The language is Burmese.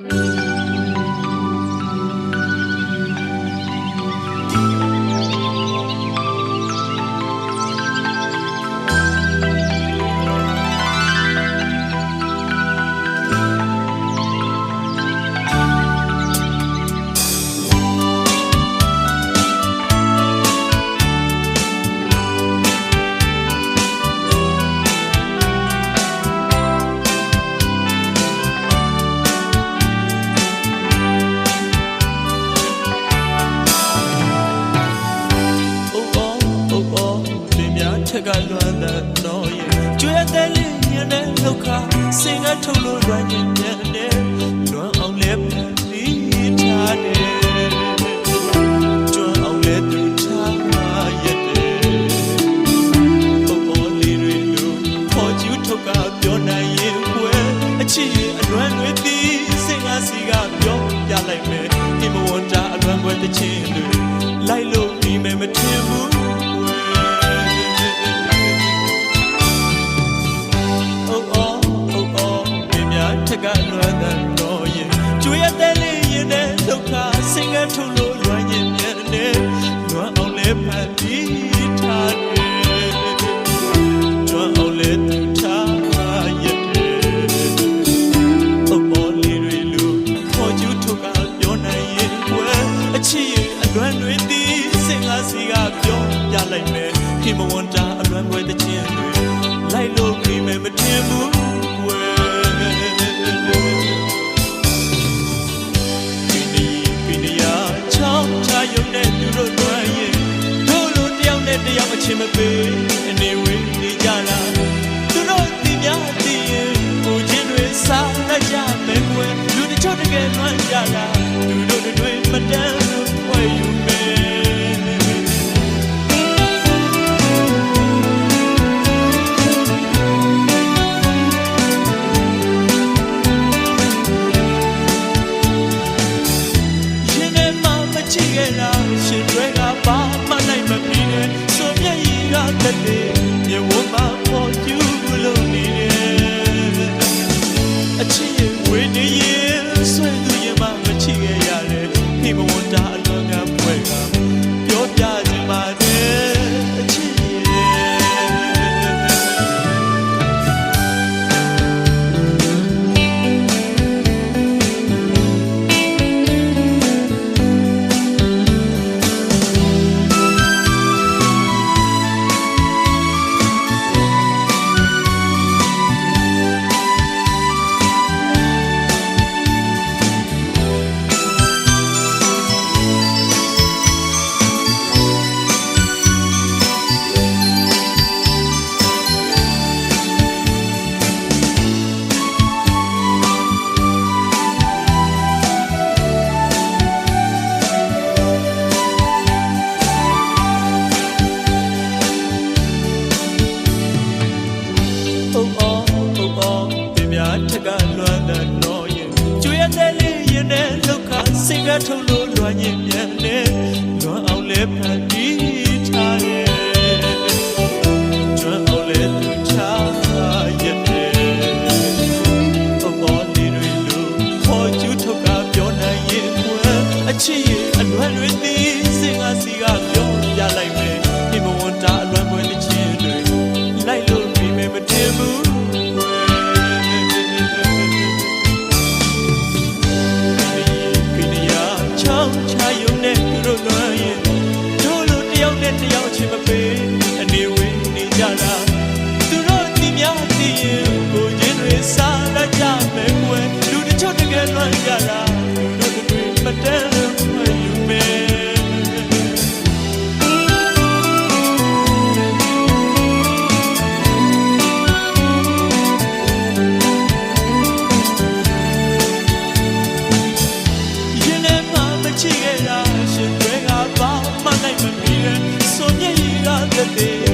အိုး က်ကလွမ်းတဲ့တော့ရဲ့ကျွဲတဲ့လေးညနေလောက်ခစင်ကထုတ်လို့လွမ်းရင်ပြန်တယ်လွမ်းအောင်လဲဖန်ပြီးထားတယ်ကျွမ်းအောင်လဲသူထားရဲ့တယ်အိုးအောလေးတွေလို့ခေါ်ကျူးထုတ်ကပြောနိုင်ရင်ကွယ်အချစ်ရဲ့အလွမ်းတွေသည်စင်ကစီကပြောပြလိုက်မယ်ဒီမဝန်တာအလွမ်းွယ်တဲ့ချင်းတွေလိုက်လို့ဒီမဲ့မထင်ဘူး စင်ကားစီကပြောပြလိုက်မယ်ခေမဝန်တာအလွမ်းွယ်တဲ့ချင်းတွေလိုက်လို့ပြီးမယ်မထင်ဘူးကွယ် ည်က တဲ့လေးရင်နဲ့လောက်ခစင်ကထုတ်လို့လွမ်းရင်ပြန်နေလွမ်းအောင်လဲဖန်ပြီးထားတယ်ကျွမ်းအောင်လဲသူထားရဲ့တယ် Oh oh လေးတွေလို့ခေါ်ကျူးထုတ်ကပြောနိုင်ရင်ကွယ်အချစ်ရဲ့အလွမ်းတွေသည်စင်ကစီကပြောပြလိုက်မယ် dia.